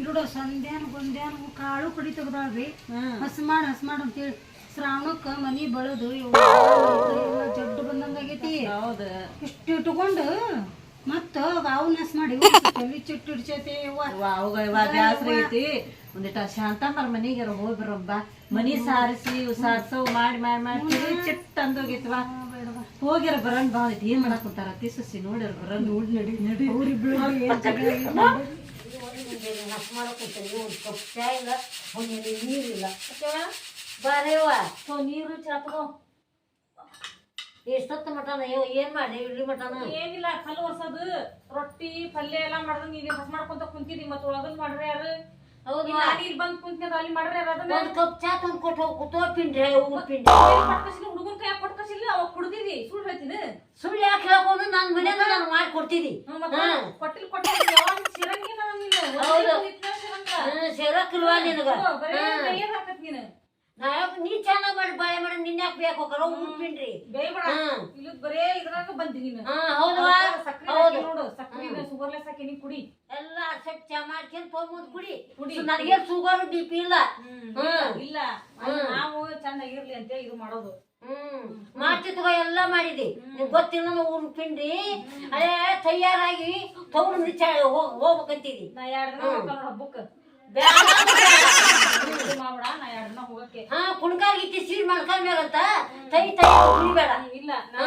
ಇರುಡ ಸಂಧ್ಯಾನ ಕಾಳು ಕಡಿ ತೆಗ್ದಾಳ್ರಿ. ಹ್ಮ್. ಹಸ್ ಮಾಡ್ ಹಸ್ ಮಾಡ್ ಅಂತೇಳಿ ಶ್ರಾವಣಕ್ಕ ಮನಿ ಬಳದು. ಜಡ್ಡು ಬಂದಂಗಾಗೈತಿ ಹೌದು. ಇಷ್ಟು ಇಟ್ಕೊಂಡು ಮತ್ತ ಅವು ನಸ್ ಮಾಡಿ ತಲಿ ಚಿಟ್ಟು ಹಿಡ್ಸೈತಿ ಐತಿ. ಒಂದಿಟ ಶಾಂತಮ್ಮರ ಮನಿಗಾರ ಹೋಗಿ ಬರೋಬ್ಬ ಮನಿ ಸಾರಿಸಿ ಸಾರ್ಸವ್ ಮಾಡಿ ಮಾಡಿ ಮಾಡಿ ಚಿಟ್ಟ ಅಂದೋಗಿತ್ವಾ ಹೋಗಿರ ಬರನ್ ಬಾ. ಏನ್ ಮಾಡಕ್ ಕುಂತಾರ? ಸಸಿ ನೋಡ್ಯಾರ ಬರನ್ ನೋಡಿ ನಡಿ ನಡಿ. ನೀರಿಲ್ಲ. ಬಾರೇವ ನೀರು ಚಾಪೋ ಎಷ್ಟೊತ್ತ ಮಟನ ಏನ್ ಮಾಡಿ ಇಡ್ಲಿ ಮಟನ? ಏನಿಲ್ಲ ಕಲ್ಲು ಹೊಸದು ರೊಟ್ಟಿ ಪಲ್ಯ ಎಲ್ಲ ಮಾಡಿದ್ರೆ ಈಗ ಹಸ್ ಮಾಡ್ಕೊಂತ ಕುಂತಿದಿ ಮತ್ತ ಒಳಗನ್ ಮಾಡ್ರಿ ಯಾರು? ಹೌದು. ನಾನು ಇಲ್ಲಿ ಬಂದ್ ಕುಂತಿದ್ದ ಅಲ್ಲಿ ಮಾಡ್ರಿ ಯಾರು ಅದನ್ನ? ಒಂದ್ ಕಪ್ ಚಾ ತಂದು ಕೊಟ್ಟು ಹೋಗಿ ಕೂತೋ ಪಿಂಡ್ರಿ ಊರ್ ಪಿಂಡ್ರಿ. ಪಟ್ಕಸಿಲ್ಲ ಹುಡುಗನ್ ಕೈ ಪಟ್ಕಸಿಲ್ಲ ಅವಾಗ ಕುಡ್ದಿದಿ ಸುಳ್ಳು ಹೇಳ್ತೀನಿ ಸುಳ್ಳು ಯಾಕೆ ಹೇಳ್ಕೊಂಡು ನಾನು ಮನ್ಯಾಗ ನಾನು ಮಾಡಿ ಕೊಡ್ತೀನಿ ಕೊಟ್ಟಿಲ್ಲ ಮತ್ತೆ ಕೊಟ್ಟಿಲ್ ಕೊಟ್ಟಿಲ್ ಯಾವಾಗ ಸಿರಂಗಿಲ್ಲ ನೀನು ಹೌದು. ಒಂದೇ ಇಟ್ನ ಸಿರಂಗ. ಸೇರಕ್ಕಿಲ್ವಾ ನಿನಗ? ನಾ ಯಾಕೆ ನೀ ಚೆನ್ನಾಗ್ ಮಾಡಿ ಬಾಳೆ ಮಾಡಿ ನಿನ್ನ ಯಾಕೆ ಬೇಕು? ಪಿಂಡ್ರಿ ಹ್ಮ್. ಇಲ್ಲದ್ ಬರೇ ಇದ್ರಾಗ ಬಂದಿ ನೀನು. ಹೌದವಾ ಹೌದು ನೋಡು ಸುಗರ್ಲೆಸ್ ಹಾಕಿ ನೀ ಕುಡಿ. ಎಲ್ಲ ಸ್ವಲ್ಪ ಚಾ ಮಾಡ್ಕೊಂಡ್ ತೊಗೊಂಡ್ ಕುಡಿ. ಕುಡಿ. ನನಗೆ ಶುಗರ್ ಬಿ ಪಿ ಇಲ್ಲ. ಇಲ್ಲ ನಾವು ಚೆನ್ನಾಗಿರ್ಲಿ ಅಂತ ಇದು ಮಾಡೋದು. ಮಾಡ್ತಿದ್ವ ಎಲ್ಲ ಮಾಡಿದಿ. ನಿಂಗ್ ಗೊತ್ತಿಲ್ಲ ಊರ್ ಪಿಂಡಿ ಅದೇ ತಯಾರಾಗಿ ತಗೊಂಡು ಹೋಗ್ಬೇಕಂತಿದಿ. ನಾ ಎರಡ್ ಹಬ್ಬಕ್ಕ. ನಾ ಹಾ ಕುಣ್ಕಾಲ್ ಇಟ್ಟಿ ಸೀಲ್ ಮಾಡ್ಕೊಂಡ್ಮೇಗಂತ ತೈ ತೈ ಕುಣಿಬೇಡ. ಇಲ್ಲ ನಾ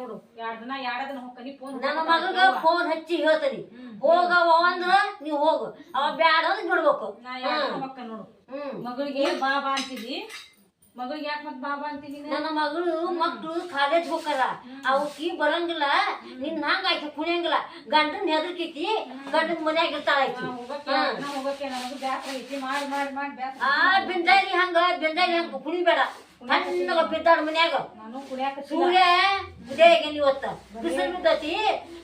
ನೋಡು. ಎರಡ್ ದಿನ ಎರಡ ದಿನ ಹೋಗ್ಕನಿ ಫೋನ್ ನನ್ನ ಮಗಗ ಫೋನ್ ಹಚ್ಚಿ ಹೇಳ್ತನಿ. ಹೋಗವ ಅಂದ್ರ ನೀವ್ ಹೋಗು. ಅವ ಬ್ಯಾಡ ಅಂದ್ ಬಿಡ್ಬೇಕು. ನಾ ಎರಡ್ ನೋಡು. ಮಗಳಿಗೆ ಬಾ ಬಾ ಅಂತಿದಿ ಮಗಳಿಗೆ ಯಾಕೆ ಮತ್ ಬಾ ಬಾ ಅಂತೀನಿ ನನ್ನ ಮಗಳು ಮಕ್ಕಳು ಕಾಲೇಜ್ ಹೋಗಾರ ಅವಕ್ಕಿ ಬರಂಗಿಲ್ಲ ನಿನ್ ಹಂಗ ಆಯ್ತು ಕುಣಿಯಂಗಿಲ್ಲ ಗಂಡನ್ ಹೆದರ್ಕೈತಿ ಗಂಡನ್ ಮನ್ಯಾಗ ಇರ್ತಾಳ ಆ ಬಿಂದಾರಿ ಹಂಗ ಬಿಂದಾರಿ ಹಂಗ ಕುಣಿಬೇಡ. ತಣ್ಣಗ ಬಿದ್ದಾಳ ಮನ್ಯಾಗ. ಸೂರ್ಯ ಉದಯಗೆ ಇವತ್ತ. ಬಿಸಿಲು ಬಿದ್ದತಿ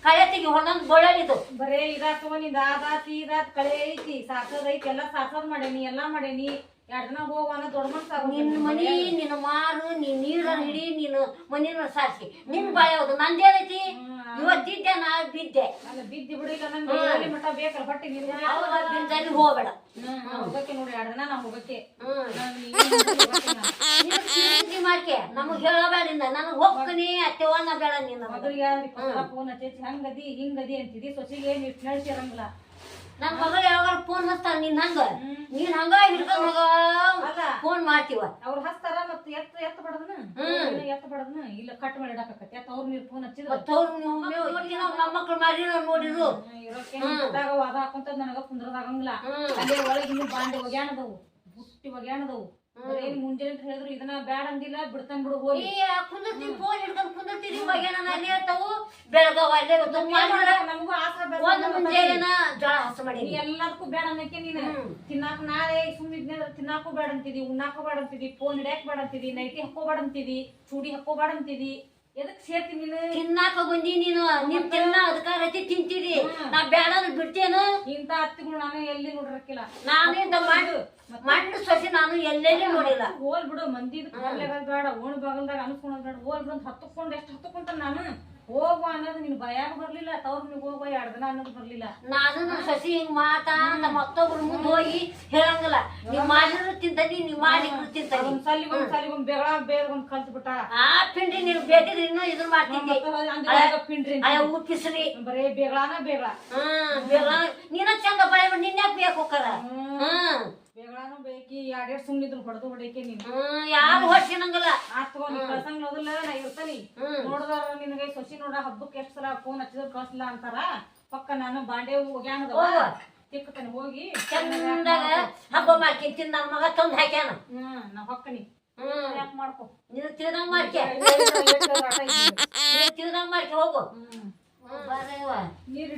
ಕಳೆತಿಗೆ ಇದು. ಬೊಳ್ಳಲಿದು ಬರೇ ಇದಾತವ ನಿಂದ ಆದಾತಿ ಇದಾತ್ ಕಳೆ ಐತಿ ಸಾಕದ್ ಐತಿ ಎಲ್ಲಾ ಸಾಕದ್ ಮಾಡೇನಿ ಎಲ್ಲಾ ಮಾಡೇನಿ. ಎರಡ್ ದಿನ ಹೋಗೋಣ ದೊಡ್ಡ ಮನಿ ನಿನ್ನ ಮಾರು ನೀನ್ ನೀರ ಹಿಡಿ ನೀನು ಮನಿನ ಸಾರಿಸಿ. ನಿನ್ ಬಾಳೆ ಹೌದು ನಂದೇನೈತಿ ಇವತ್ತಿದ್ದೆ ನಾ ಬಿದ್ದೆ. ಅಲ್ಲ ಬಿದ್ದಿ ಬಿಡಿ ಇಲ್ಲ ನಂಗೆ ಎಲ್ಲಿ ಮಠ ಬೇಕಲ್ಲ ಬಟ್ಟೆ ನೀರು ಅವಾಗ ಬಿಂದಾರಿ ಹೋಗ್ಬೇಡ. ನಾ ಹೋಗಕ್ಕೆ ನೋಡಿ ಎರಡ್ ದಿನ ಹೋಗಕ್ಕೆ. ಮಾಡ್ಕೆ. ನಮಗ್ ಹೇಳಬೇಡಿಂದ ನನಗ್ ಹೋಗ್ಕನಿ ಅತ್ತೆವನ್ನ ಬೇಡ ನೀನು. ಮಗಳಿಗೆ ಯಾವ್ದು ಫೋನ್ ಹಚ್ಚಿ ಹಂಗದಿ ಹಿಂಗದಿ ಅಂತಿದಿ. ಸೊಸಿಗೆ ಏನ್ ಇಷ್ಟು ನಡ್ಸಿರಂಗಿಲ್ಲ ಮಗ ಯಾವಾಗ ಫೋನ್ ಹಚ್ತಾನ ನೀನ್ ಹಂಗ? ನೀನ್ ಹಂಗ ಹಿಡ್ಕೊಂಡ್ ಮಗ. ಫೋನ್ ಮಾಡ್ತೀವ. ಅವ್ರ ಹಚ್ತಾರ ಮತ್ತೆ ಎತ್ತ ಎತ್ತ ಬಡದನ? ಎತ್ತ ಬಡದನ? ಇಲ್ಲ ಕಟ್ ಮಾಡಿ ಇಡಾಕತ್ತೆ ಎತ್ತ ಅವ್ರ ನೀರ್ ಫೋನ್ ಹಚ್ಚಿದ್ರ? ಮತ್ತವ್ರು ನೀವು ನೀವು ನಮ್ಮ ಮಕ್ಳು ಮಾಡಿ ನೋಡಿರು. ಇರೋಕೆ ವಾದ ಹಾಕೊಂತ ನನಗ ಕುಂದ್ರದಾಗಂಗಿಲ್ಲ ಅಲ್ಲೇ ಒಳಗೆ ಇನ್ನು ಬಾಂಡೆ ಒಗ್ಯಾಣದವು ಬುಟ್ಟಿ ಒಗ್ಯಾಣದವು ಏನ್ ಮುಂಜಾನೆ ಅಂತ ಹೇಳಿದ್ರು ಇದನ್ನ ಬ್ಯಾಡ ಅಂದಿಲ್ಲ ಬಿಡ್ತಾನ್ ಬಿಡು ಹೋಗಿ. ಈ ಕುಂದರ್ತಿ ಫೋನ್ ಹಿಡ್ಕೊಂಡ್ ಕುಂದರ್ತೀರಿ ಇವಾಗ ನಾನು ಅಲ್ಲಿ ಇರ್ತಾವು ಬೆಳಗಾವ ಅಲ್ಲೇ ನಮಗೂ ಆಸರ ಒಂದು ಮುಂಜಾನೆನ ಜೋಳ ಹಸ ನೀ ಎಲ್ಲದಕ್ಕೂ ಬೇಡ ಅನ್ನಕ್ಕೆ ನೀನು. ತಿನ್ನಾಕ ನಾಳೆ ಸುಮ್ಮನೆ ತಿನ್ನಾಕು ಬೇಡ ಅಂತಿದಿ ಉಣ್ಣಾಕು ಬೇಡ ಅಂತಿದಿ ಫೋನ್ ಹಿಡಿಯಾಕ್ ಬೇಡ ಅಂತಿದಿ ನೈಟಿ ಹಾಕೋಬೇಡ ಅಂತಿದಿ ಚೂಡಿ ಹಾಕೋಬೇಡ ಅಂತಿದಿ. ಎದಕ್ ಸೇರ್ತಿ ನೀನು? ತಿನ್ನಾಕ ಬಂದಿ ನೀನು. ನಿನ್ನ ತಿನ್ನ ಅದಕ್ಕ ರತಿ ತಿಂತೀರಿ. ನಾ ಬೇಡ ಬಿಡ್ತೇನು. ಇಂತ ಅತ್ತಿಗಳು ನಾನು ಎಲ್ಲಿ ನೋಡಿರಕ್ಕಿಲ್ಲ. ನಾನು ಇಂತ ಮಣ್ಣು ಮಣ್ಣು ಸಸಿ ನಾನು ಎಲ್ಲೆಲ್ಲಿ ನೋಡಿಲ್ಲ. ಹೋಲ್ ಬಿಡು ಮಂದಿದ್ ಬರ್ಲೇಗ ಬೇಡ ಓಣ್ ಬಾಗಲ್ದಾಗ ಅನ್ಕೊಂಡ್ ಬೇಡ. ಹೋಲ್ ಬಿಡು ಅಂತ ಹತ್ತುಕೊಂಡ್ ಎಷ್ಟು ಹತ್ತುಕೊಂತ ನಾನು? ಹೋಗುವ ಅನ್ನೋದು ನಿನ್ ಭಯಾಗ ಬರ್ಲಿಲ್ಲ ತವ್ರ ನೀವು ಹೋಗುವ ಎರಡ್ ದಿನ ಅನ್ನೋದು ಬರ್ಲಿಲ್ಲ. ನಾನು ನನ್ನ ಸಸಿ ಹಿಂಗ್ ಮಾತಾ ಅಂತ ಮತ್ತೊಬ್ರು ಮುಂದೆ ಹೋಗಿ ಹೇಳಂಗಿಲ್ಲ. ನೀವ್ ಮಾಡಿದ್ರು ತಿಂತನಿ ನೀವ್ ಮಾಡಿದ್ರು ತಿಂತನಿ. ಒಂದ್ ಸಲಿ ಒಂದ್ ಒಂದ್ ಬೇಗ ಬೇಗ ಒಂದ್ ಕಲ್ತ್ ಬಿಟ್ಟ. ಆ ಪಿಂಡಿ ನೀವ್ ಬೇಕಿದ್ರೆ ಇನ್ನೂ ಇದ್ರ ಮಾಡ್ತಿದ್ದೆ ಪಿಂಡ್ರಿ ಉಪ್ಪಿಸ್ರಿ ಬರೇ ಬೇಗಳಾನ ಬೇಗಳ. ಹ್ಮ್ ಬೇಗ ನೀನ ಚಂದ ಬಳೆ ಮಾಡಿ ನಿನ್ ಯಾಕೆ ಬೇಕು ಹೋಕಾರ ಹ್ಮ್. ಬೇಗಳಾನು ಬೇಕಿ ಎರಡೆರಡು ಸುಮ್ನಿದ್ರು ಹೊಡೆದು ಹೊಡೇಕೆ ನೀನು ಹ್ಮ್ ಯಾರು ಹೊಡ್ಸಿನಂಗಿಲ್ಲ ಆತ್ ತಗೋ ನೀ ಕಳ್ಸಂಗ್ ಹೋದಿಲ್ಲ ನಾ ಇರ್ತಾನಿ ನೋಡಿದ್ರ ನಿನಗೆ ಸೊಸಿ ನೋಡ ಹಬ್ಬಕ್ಕೆ ಎಷ್ಟ್ ಸಲ ಫೋನ್ ಹಚ್ಚಿದ್ರು ಕಳ್ಸಲ್ಲ ಅಂತಾರ ಪಕ್ಕ ನಾನು ಬಾಂಡೆ ಹೋಗ್ಯಾನದ ಹೋಗು. ತಿಕ್ಕತಾನೆ ಹೋಗಿ ಚಂದಾಗ ಹಬ್ಬ ತಿಂದ ನನ್ನ ಮಗ ತಂದು ಹಾಕ್ಯಾನ ಹ್ಮ್ ನಾ ಹೊಕ್ಕನಿ ಹ್ಮ್ ಯಾಕೆ ಮಾಡ್ಕೊ ನೀನು ತಿಳ್ದಂಗ್ ಮಾಡ್ಕೆ ನೀನು ಮಾಡ್ಕೆ ಹೋಗು ಹ್ಮ್ ಹ್ಮ್ ಬರೇವ ನೀರ್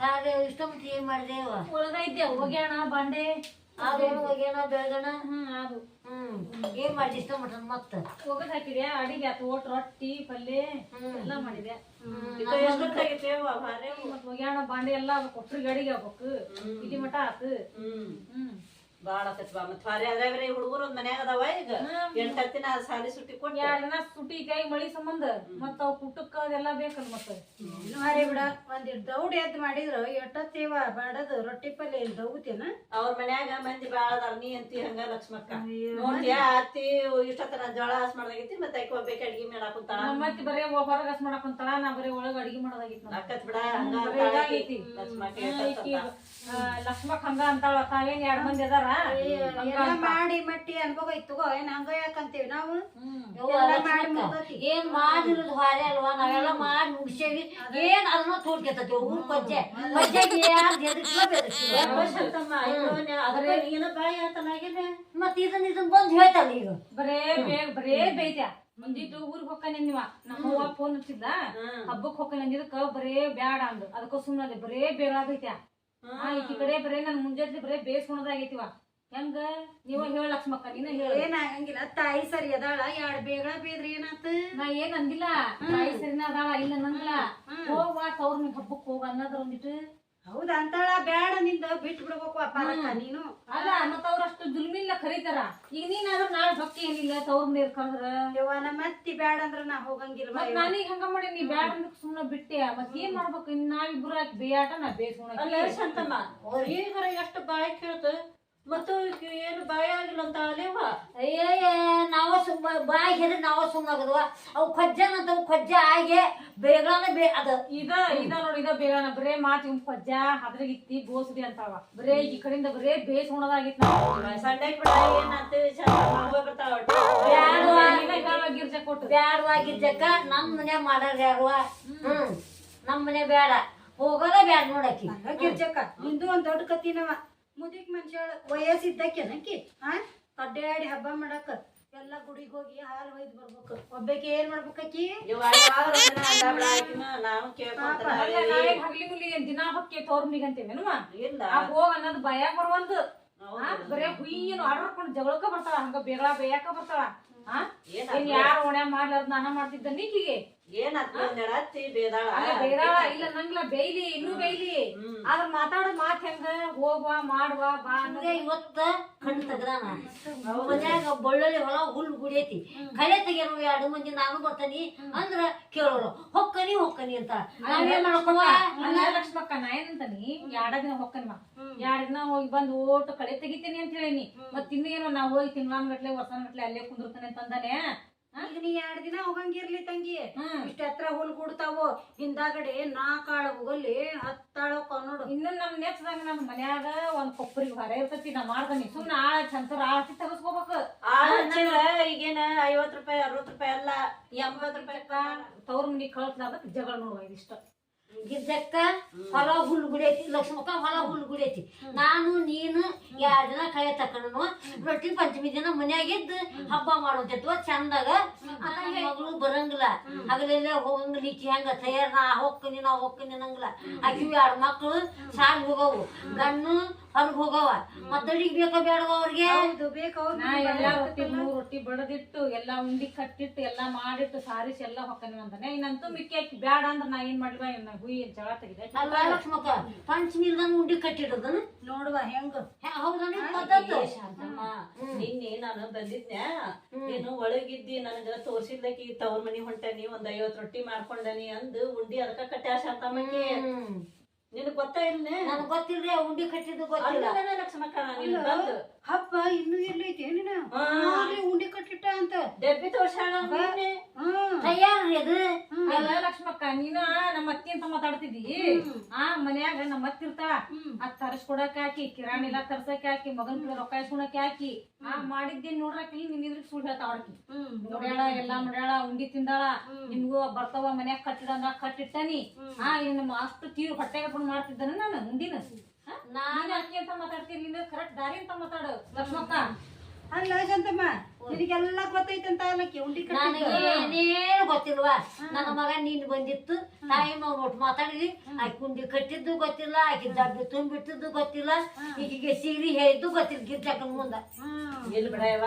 ಹೋಗ್ಯಾಣ ಇಷ್ಟೊಂದು ಏನ್ ಮಾಡ್ದೇವ ಒಳಗೈತೆ ಒಗ್ಯಾಣ ಬಾಂಡೆ ಏನ್ ಮಾಡಿ ಇಷ್ಟ ಮಟನ್ ಮತ್ತ? ಒಗದ್ ಹಾಕಿದ್ಯಾ? ಅಡಿಗೆ ಆತು ಒಟ್ ರೊಟ್ಟಿ ಪಲ್ಯ ಎಲ್ಲ ಮಾಡಿದೆ ಮತ್ ಒಗ್ಯಾಣ ಬಾಂಡೆ ಎಲ್ಲಾ ಕೊಟ್ರಿಗೆ ಅಡಿಗೆ ಆಗ್ಬೇಕು. ಇಲ್ಲಿ ಮಠ ಆತು. ಬಾಳ ಆಕತ್ ಬಾ ಮತ್ ಹೊರೆ ಅದ್ರಾಗ್ರಿ ಹುಡುಗರು ಒಂದ್ ಮನ್ಯಾಗ ಅದಾವ ಈಗ. ಎಂಟ್ ಹತ್ತಿನ ಸಾಲಿ ಸುಟ್ಟಿ ಕೊಟ್ಟು ಎರಡ್ ದಿನ ಸುಟಿ ಕೈ ಮಳಿ ಸಂಬಂಧ. ಮತ್ತ ಅವ್ ಕುಟುಕ್ಕ ಅದೆಲ್ಲ ಬೇಕಲ್ ಮತ್ತ? ಮಾರಿ ಹಾರಿ ಬಿಡ ಒಂದ್ ದೌಡ್ ಎದ್ದು ಮಾಡಿದ್ರ ಎಟ್ಟತ್ತೇವ ಬಾಡದು ರೊಟ್ಟಿ ಪಲ್ಯ ಇಲ್ಲಿ ದೌತೇನ ಅವ್ರ ಮನ್ಯಾಗ ಮಂದಿ ಬಾಳ ಅದಾರ ನೀ ಅಂತಿ ಹಂಗ ಲಕ್ಷ್ಮಕ್ಕ. ನೋಡ್ತೀಯ ಅತ್ತಿ ಇಷ್ಟೊತ್ತನ ಜೋಳ ಹಾಸ್ ಮಾಡ್ದಾಗೈತಿ ಮತ್ತೆ ಆಕಿ ಒಬ್ಬಾಕಿ ಅಡ್ಗಿ ಮಾಡಾಕ್ ಕುಂತಾಳ ಬರೇ ಹೊರಗ ಹಸ್ ಮಾಡಾಕುಂತಾಳ ನಾ ಬರೇ ಒಳಗ ಅಡ್ಗಿ ಮಾಡೋದಾಗಿತ್ತು. ಅಕ್ಕತ್ ಬಿಡ ಹಂಗ. ಲಕ್ಷ್ಮಕ್ಕ ಹಾ, ಎಷ್ಟ್ ಈಕಿ, ಅಂತ. ಆ, ಲಕ್ಷ್ಮಕ್ ಹಂಗ ಅಂತಾಳ ತಾವೇನ್ ಎರಡ್ ಮಂದಿ ಅದಾರ? ಹಂಗ ಎಲ್ಲ. ಮಾಡಿ ಮಟ್ಟಿ ಅನ್ಭೋಗ ಇತ್ತುಗೋ ಏನ್ ಹಂಗ ಯಾಕಂತೀವಿ ನಾವು? ಹ್ಮ್. ಎಲ್ಲ ಮಾಡಿ ಲಕ್ಷ್ಮಕ್ಕ, ಮುಗ್ದೈತಿ. ಏನ್ ಮಾಡಿರೋದು ಹಾರೆ ಅಲ್ವಾ? ನಾವೆಲ್ಲ ಮಾಡಿ ಮುಗಿಸೇವಿ. ಏನ್ ಅದನ್ನ ತೋಡ್ಕೆತತಿ ಊರ್ ಕೊಜ್ಜೆ ಕೊಜ್ಜೆಗೆ ಯಾರು ಮತ್ ಇದನ್ನ ಇದನ್ನ ಬಂದ್ ಹೇಳ್ತಾಳ ಈಗ ಬರೇ ಬೇಗ ಬರೇ ಊರಿಗೆ ಹೊಕ್ಕನೆ ನೀವ. ನಮ್ಮ ಅವ್ವ ಫೋನ್ ಹಚ್ಚಿದ್ದ ಹಬ್ಬಕ್ ಅಂದಿದ್ದಕ್ಕ ಬರೇ ಬ್ಯಾಡ ಅಂದು. ಅದಕ್ಕ ಸುಮ್ಮನೆ ಬರೇ ಬೇಗ ಹಾ ಈಕಿ ಕಡೆ ಬರೇ ನನ್ ಮುಂಜಾನೆ ಬರೇ ಬೇಸ್ಕೊಳದಾಗೈತಿವ. ಹೆಂಗ? ನೀವ ಹೇಳ ಲಕ್ಷ್ಮಕ್ಕ ನೀನ ಹೇಳ. ಏನ ಹಂಗಿಲ್ಲ ತಾಯಿ ಸರಿ ಅದಾಳ ಎರಡ್ ಬೇಗ ಬೇದ್ರಿ ಏನಾತ? ನಾ ಏನ್ ಅಂದಿಲ್ಲ ತಾಯಿ ಸರಿನ ಅದಾಳ ಇಲ್ಲ ನಂಗಿಲ್ಲ ಹೋಗ್ವಾ ತವ್ರ ನಿಮ್ ಹಬ್ಬಕ್ ಹೋಗ ಅನ್ನೋದ್ರ ಒಂದಿಟ್ಟು ಹೌದ ಅಂತಾಳ ಬ್ಯಾಡ ನಿಂದ ಬಿಟ್ ಬಿಡ್ಬೇಕು ಅಪ್ಪ ನೀನು. ಅಲ್ಲ ಮತ್ತ ಅವ್ರಷ್ಟು ದುಲ್ಮಿಲ್ಲ ಕರೀತಾರ. ಈಗ ನೀನಾದ್ರ ನಾಳೆ ಭಕ್ತಿ ಏನಿಲ್ಲ ತವ್ರ ನೀರ್ ಕರೆದ್ರ ಯವ್ವ ನಮ್ಮ ಅತ್ತಿ ಬ್ಯಾಡ ಅಂದ್ರ ನಾ ಹೋಗಂಗಿಲ್ಲ ಮತ್ ನಾನೀಗ ಹಂಗ ಮಾಡಿ ನೀ ಬ್ಯಾಡ ಅಂದ್ರ ಸುಮ್ನ ಬಿಟ್ಟೆ. ಮತ್ ಏನ್ ಮಾಡ್ಬೇಕು? ಇನ್ ನಾವಿಬ್ರು ಆಕಿ ಬೇಯಾಟ ನಾ ಬೇಸ್ ಅಲ್ಲ ಶಾಂತಮ್ಮ ಈಗರ ಎಷ್ಟು ಬಾಯಿ ಕೇಳ್ತ? ಮತ್ತು ಏನು ಬಾಯ ಆಗಿಲ್ಲ ಅಂತ ಅಲೇವ ಅಯ್ಯಯ್ಯ ನಾವ ಸುಮ್ಮ ಬಾಯಿ ಹೇಳಿ ನಾವ ಸುಮ್ಮನಾಗದ್ವ ಅವು ಕೊಜ್ಜನಂತ ಕೊಜ್ಜ ಆಗಿ ಬೇಗನೆ ಬೇ ಅದ. ಇದ ಇದ ನೋಡಿ ಇದ ಬೇಗನ ಬರೇ ಮಾತು ಇವ್ ಪಜ್ಜ ಅದ್ರಾಗಿತ್ತಿ ಗೋಸಡಿ ಅಂತಾವ. ಬರೇ ಈ ಕಡೆಯಿಂದ ಬರೇ ಬೇಸ್ ಉಣದಾಗಿತ್ತು ಸಂಡೆ ಬಿಡ ಹೋಗಿ. ಗಿರ್ಜ ಕೊಟ್ಟು. ಬ್ಯಾಡವಾಗಿದ್ದಕ್ಕ ನಮ್ ಮನೆ ಮಾಡಾರ ಯಾರುವ ಹ್ಮ್. ನಮ್ ಮನೆ ಬೇಡ ಹೋಗೋದ ಬ್ಯಾಡ ನೋಡಕ್ಕಿ ಗಿರ್ಜಕ್ಕ. ನಿಂದು ಒಂದ್ ದೊಡ್ಡ ಕತ್ತಿನವ ಮುದಿಕ್ ಮನುಷ್ಯ ವಯಸ್ಸಿದ್ದಕ್ಕೆನಕ್ಕಿ ಆ ಅಡ್ಡಾಡಿ ಹಬ್ಬ ಮಾಡಕ ಎಲ್ಲ ಗುಡಿಗೆ ಹೋಗಿ ಹಾಲು ಒಯ್ದು ಬರ್ಬೇಕು ಒಬ್ಬಕ್ಕೆ ಏನ್ ಮಾಡ್ಬೇಕಿ ಹಗ್ಲಿ ಮುಲಿ ದಿನಾ ಹಕ್ಕೆ ತೋರ್ ಇಲ್ಲ ಹೋಗ ಅನ್ನೋದು ಭಯ ಬರುವಂದು ಬರೇ ಹುಯ್ಯನು ಆಡ್ಕೊಂಡು ಜಗಳಕ ಬರ್ತಾಳ ಹಂಗ ಬೇಗಳ ಬೇಯಾಕ ಬರ್ತಾಳ ಆ ಏನ್ ಯಾರ ಒಣೆ ಮಾಡ್ಲಾರ್ದ ನಾನ ಮಾಡ್ತಿದ್ದ ನೀಕಿಗೆ ಬೇದಾಳ ಇಲ್ಲ ನಂಗಿಲ್ಲ ಬೇಯ್ಲಿ ಇನ್ನೂ ಬೇಯ್ಲಿ ಆದ್ರ ಮಾತಾಡೋದ್ ಮಾತ್ ಮಾಡುವ ಹೋಗ್ವಾ ಮಾಡ್ವಾ ಬಾ ಅನ್ನೋದು. ಹಂಗೆ ಇವತ್ತ ಕಣ್ಣು ತೆಗ್ದಾನ. ಮನ್ಯಾಗ ಬಳ್ಳೊಳ್ಳಿ ಹೊಲ ಹುಲ್ಲು ಗುಡಿಯೈತಿ ಕಲೆ ತೆಗಿಯರು ಎರಡು ಮಂದಿ ನಾನು ಬರ್ತಾನಿ ಅಂದ್ರ ಕೇಳೋರು. ಹೊಕ್ಕನಿ ಹೊಕ್ಕನಿ ಅಂತ. ನಾವೇನ್ ಮಾಡ್ಕೊವ ಲಕ್ಷ್ಮಕ್ಕ ನಾ ಏನಂತಾನಿ ಎರಡ ದಿನ ಹೊಕ್ಕನ ಎರಡ್ ದಿನ ಹೋಗಿ ಬಂದು ಓಟು ಕಳೆ ತೆಗಿತೀನಿ ಅಂತ ಹೇಳಿನಿ. ಮತ್ ಇನ್ನು ಏನೋ ನಾ ಹೋಗಿ ವರ್ಷ ವರ್ಷಾನ್ಗಟ್ಲೆ ಅಲ್ಲೇ ಕುಂದಿರ್ತಾನೆ ಅಂತಂದಾನೆ. ಈಗ ನೀ ಎರಡ್ ದಿನ ಹೋಗಂಗಿರ್ಲಿ ತಂಗಿ. ಇಷ್ಟ ಹತ್ರ ಹುಲ್ ಗುಡ್ತಾವು ಹಿಂದಾಗಡೆ ನಾಕಾಳ ಹೋಗಲ್ಲಿ ಹತ್ತಾಳ ನೋಡು. ಇನ್ನು ನಮ್ ನೆಕ್ಸ್ದಾಗ ನಮ್ ಮನ್ಯಾಗ ಒಂದ್ ಕೊಪ್ಪರಿಗೆ ಹೊರ ಇರ್ತೈತಿ ನಾ ಮಾಡ್ತಾನಿ. ಸುಮ್ನೆ ಆಳ ಚಂತರ ಆಳತಿ ತಗಸ್ಕೋಬೇಕು. ಆಳ ಈಗೇನ ಐವತ್ ರೂಪಾಯಿ ಅರವತ್ ರೂಪಾಯಿ ಅಲ್ಲ ಎಂಬತ್ ರೂಪಾಯಿ ತವ್ರ ಮನಿ ಕಳ್ಸ್ಲಾರ್ದಕ್ ಜಗಳ ನೋಡುವ ಇದಿಷ್ಟ ಗಿದ್ದಕ್ಕ ಹೊಲ ಹುಲ್ಲು ಗುಡೈತಿ ಲಕ್ಷ್ಮಕ್ಕ ಹೊಲ ಹುಲ್ಲು ಗುಡೈತಿ. ನಾನು ನೀನು ಎರಡ್ ದಿನ ಕಳೆ ತಕೊಂಡು ರೊಟ್ಟಿ ಪಂಚಮಿ ದಿನ ಮನ್ಯಾಗಿದ್ದು ಹಬ್ಬ ಮಾಡೋದಿತ್ವ ಚಂದಾಗ. ಮಗಳು ಬರಂಗಿಲ್ಲ. ಹಗಲೆಲ್ಲ ಹೋಗಂಗಿಲ್ಲ ಈಕಿ ಹೆಂಗ ತಯಾರ? ನಾ ಹೋಗ್ತೀನಿ ನಾ ಹೋಗ್ತೀನಿ ಅನ್ನಂಗಿಲ್ಲ. ಅಕ್ಕಿ ಎರಡು ಮಕ್ಕಳು ಸಾಲ್ ಹೋಗವು. ಗಣ್ಣು ಹೊರಗ್ ಹೋಗವ ಮತ್ತಡಿಗೆ ಬೇಕಾ ಬೇಡವ ಅವ್ರಿಗೆ? ಹೌದು ಬೇಕು ಅವ್ರು ನಾ ಎಲ್ಲಾ ರೊಟ್ಟಿ ಮೂರ್ ರೊಟ್ಟಿ ಬಡದಿಟ್ಟು ಎಲ್ಲಾ ಉಂಡಿ ಕಟ್ಟಿಟ್ಟು ಎಲ್ಲಾ ಮಾಡಿಟ್ಟು ಸಾರಿಸಿ ಎಲ್ಲಾ ಹೊಕ್ಕನಿ ಅಂತಾನೆ ಇನ್ನಂತೂ ಮಿಕ್ಕಿ ಹಾಕಿ ಬ್ಯಾಡ ಅಂದ್ರ ನಾ ಏನ್ ಮಾಡಿಲ್ವ ಇನ್ನ ಹುಯಿ ಜಳ ತೆಗಿದೆ ಲಕ್ಷ್ಮಕ್ಕ ಪಂಚಮಿ ಇಲ್ದಂಗ ಉಂಡಿ ಕಟ್ಟಿಡೋದನ್ನ ನೋಡುವ ಹೆಂಗ? ಹೌದಾ ಪದ್ಧತಿ ಶಾಂತಮ್ಮ ನಿನ್ನೆ ನಾನು ಬಂದಿದ್ನೆ ನೀನು ಒಳಗಿದ್ದಿ ನನಗ ತೋರ್ಸಿದ್ಲಕಿ ತವ್ರ ಮನಿ ಹೊಂಟೇನಿ ಒಂದ್ ಐವತ್ ರೊಟ್ಟಿ ಮಾಡ್ಕೊಂಡನಿ ಅಂದ್ ಉಂಡಿ ಅದಕ್ಕ ಕಟ್ಟ್ಯಾಶ ಅಂತ ನಿನಗ್ ಗೊತ್ತಾ ಇಲ್ಲೇ ನನಗ್ ಗೊತ್ತಿಲ್ರಿ ಆ ಉಂಡಿ ಕಟ್ಟಿದ್ದು ಗೊತ್ತಿಲ್ಲ. ಅಲ್ಲೇ ಲಕ್ಷ್ಮಕ್ಕ ನೀನು ಬಂದು. ಹಬ್ಬ ಇನ್ನು ಎಲ್ಲೈತಿ ಏನಿನ? ಉಂಡಿ ಕಟ್ಟಿಟ್ಟ ಅಂತ. ಡೆಬ್ಬಿ ತೋರ್ಸಾಣ ನೀನೆ. ಹ್ಮ್ ತಯಾರ್ರಿ ಅದು. ಅಲ್ಲ ಲಕ್ಷ್ಮಕ್ಕ ನೀನ ನಮ್ಮ ಅತ್ತಿ ಅಂತ ಮಾತಾಡ್ತಿದ್ದಿ? ಆ ಮನ್ಯಾಗ ನಮ್ಮ ಅತ್ತಿ ಇರ್ತಾಳ ಅದ್ ತರಸ್ಕೊಡಕ್ ಹಾಕಿ ಕಿರಾಣಿ ಎಲ್ಲ ತರ್ಸಕ್ ಹಾಕಿ ಮಗನ್ ಕೂಡ ರೊಕ್ಕ ಇಸ್ಕೊಳಕ್ ಹಾಕಿ. ಆ ಮಾಡಿದ್ದೇನ್ ನೋಡ್ರಕಿಲ್ ನಿನ್ ಇದ್ರಿಗೆ ಸುಳ್ಳು ಹೇಳ್ತಾವ ಹ್ಮ್. ನೋಡ್ಯಾಳ ಎಲ್ಲಾ ಮಾಡ್ಯಾಳ ಉಂಡಿ ತಿಂದಾಳ. ನಿಮ್ಗೂ ಬರ್ತಾವ ಮನ್ಯಾಗ ಕಟ್ಟಿಡಂಗ ಕಟ್ಟಿಟ್ಟನಿ. ಆ ಇನ್ನು ಅಷ್ಟು ಹೊಟ್ಟೆ ಹೊಟ್ಟೆಗೆ ಮಾಡ್ತಿದ್ದಾನೆ ನಾನು ಆ? ನೀನ್ ಅಕ್ಕಿ ಅಂತ ಮಾತಾಡ್ತೀನಿ ನೀನು ಕರೆಕ್ಟ್ ದಾರಿ ಅಂತ ಮಾತಾಡು ಲಕ್ಷ್ಮಕ್ಕ. ಅಲ್ಲ ಶಾಂತಮ್ಮ ನಿನಗೆಲ್ಲ ಗೊತ್ತೈತಂತ ಅಲ್ಲಕ್ಕಿ ಉಂಡಿ ಏನೇನು ಗೊತ್ತಿಲ್ವಾ? ನನ್ನ ಮಗ ನೀನ್ ಬಂದಿತ್ತು ತಾಯಿ ಮಗ ಒಟ್ಟು ಮಾತಾಡಿದ್ವಿ. ಆಕೆ ಉಂಡಿ ಕಟ್ಟಿದ್ದು ಗೊತ್ತಿಲ್ಲ ಆಕಿ ಡಬ್ಬಿ ತುಂಬಿಟ್ಟಿದ್ದು ಗೊತ್ತಿಲ್ಲ. ಈಗ ಸೀರೆ ಹೇಳಿದ್ದು ಗೊತ್ತಿಲ್ಲ ಗಿರ್ಜಕ್ಕನ ಮುಂದ. ಹ್ಮ್. ಬಿಡವ ಬಿಡಯವ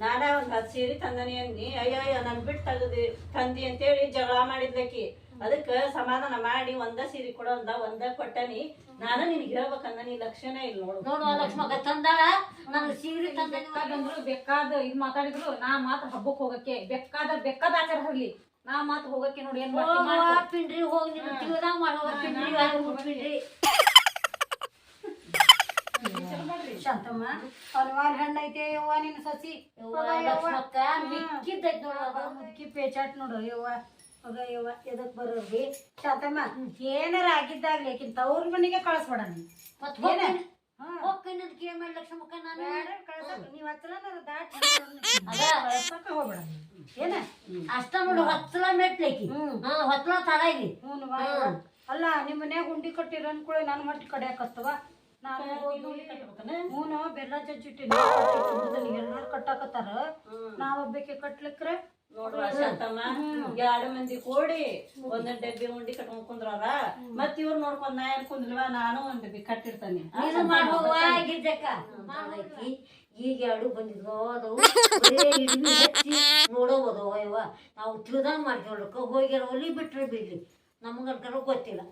ನಾನ ಒಂದ್ ಹತ್ತು ಸೀರೆ ತಂದನಿ ಅಂದ್ನಿ. ಅಯ್ಯೋ ಅಯ್ಯೋ ನನ್ ಬಿಟ್ಟು ತಗದಿ ತಂದಿ ಅಂತೇಳಿ ಜಗಳ ಮಾಡಿದ್ಲಕಿ ಅದಕ್ಕ ಸಮಾಧಾನ ಮಾಡಿ ಒಂದ ಸೀರೆ ಕೊಡೋ ಅಂದ ಒಂದ ಕೊಟ್ಟನಿ. ನಾನು ನಿನಗೆ ಹೇಳ್ಬೇಕಂದ ನೀ ಲಕ್ಷಣ ಇಲ್ಲ ನೋಡು. ನೋಡು ಲಕ್ಷ್ಮಗ ತಂದಾಳ ನನಗೆ ಸೀರೆ ತಂದ ಬೇಕಾದಂದ್ರು ಬೇಕಾದ ಇದ್ ಮಾತಾಡಿದ್ರು ನಾ ಮಾತ್ರ ಹಬ್ಬಕ್ಕೆ ಹೋಗಕ್ಕೆ ಬೇಕಾದ ಬೇಕಾದ ಆಚಾರ ಹರ್ಲಿ ನಾ ಮಾತ್ರ ಹೋಗಕ್ಕೆ ನೋಡಿ ಏನ್ ಮಾಡ್ತೀನಿ ಹೋಗಿ ನಿನ್ನ ತಿಳ್ದಂಗ ಪಿಂಡ್ರಿ ಶಾಂತಮ್ಮ ಅಲ್ವಾಲ್ ಹಣ್ಣು ಐತೆ ಯವ್ವ ನಿನ್ನ ಸಸಿ. ಯವ್ವ. ಲಕ್ಷ್ಮಕ್ಕ ಮಿಕ್ಕಿದ್ದೈತ್ ನೋಡು ಮುದುಕಿ ಪೇಚಾಟ್ ನೋಡು ಯವ್ವ. ಹೋಗ ಯವ್ವ ಎದಕ್ ಬರೋರ್ಗಿ ಶಾಂತಮ್ಮ ಏನಾರ ಆಗಿದ್ದಾಗ್ಲಿ ಆಕಿನ್ ತವ್ರ ಮನೆಗೆ ಕಳಿಸ್ಬೇಡ ನೀ ಮತ್ ಏನ? ಹೋಗ್ತೀನಿ ಅಂತ ಕೇಳಿ ಮಾಡಿ ಲಕ್ಷ್ಮಕ್ಕ ನಾನು? ಕಳ್ಸಕ್ ನೀವ್ ಹತ್ರನಾರ ದಾಟ್ ಅದ. ಕಳ್ಸಕ್ಕ ಹೋಗ್ಬೇಡ. ಏನ? ಅಷ್ಟ ನೋಡು ಹೊತ್ತಲ ಮೆಟ್ಲೈಕಿ. ಹಾ ಹೊತ್ತಲ ತಡ ಇಲ್ಲಿ. ಅಲ್ಲ ನಿಮ್ಮ ಮನ್ಯಾಗ ಉಂಡಿ ಕಟ್ಟಿರ ಅನ್ಕೊಳ್ಳಿ ನಾನು ಮಟ್ಟ ಕಡಿಯಾಕತ್ತವ ನಾನು ಹ್ಞೂ ಬೆಲ್ಲ ಜಜ್ಜಿಟ್ಟಿನಿ. ಎಲ್ಲಾರು ಕಟ್ಟಾಕತ್ತಾರ? ನಾವ್ ಒಬ್ಬಕ್ಕೆ ಕಟ್ಲಿಕ್ರೆ ನೋಡುವ ಶಾಂತಮ್ಮ ಎರಡು ಮಂದಿ ಕೂಡಿ ಒಂದೊಂದ್ ಡಬ್ಬಿ ಉಂಡಿ ಕಟ್ಕೊಂಡ್ ಕುಂದ್ರಾರ ಮತ್ ಇವ್ರು ನೋಡ್ಕೊಂಡ್ ನಾ ಏನ್ ಕುಂದ್ರಲ್ವಾ? ನಾನು ಒಂದ್ ಡಬ್ಬಿ ಕಟ್ಟಿರ್ತಾನೆ. ಈಗ ಎರಡು ಬಂದಿದ್ವು ಅದು? ನೋಡೋದು ಅಯ್ಯವ ನಾವು ತಿಳಿದಂಗ ಮಾಡ್ತೀವಿ ಹೋಗ್ಯಾರ ಒಲಿ ಬಿಟ್ರೆ ಬಿಡ್ಲಿ. ನಮ್ಗನ್ಕರ ಗೊತ್ತಿಲ್ಲ.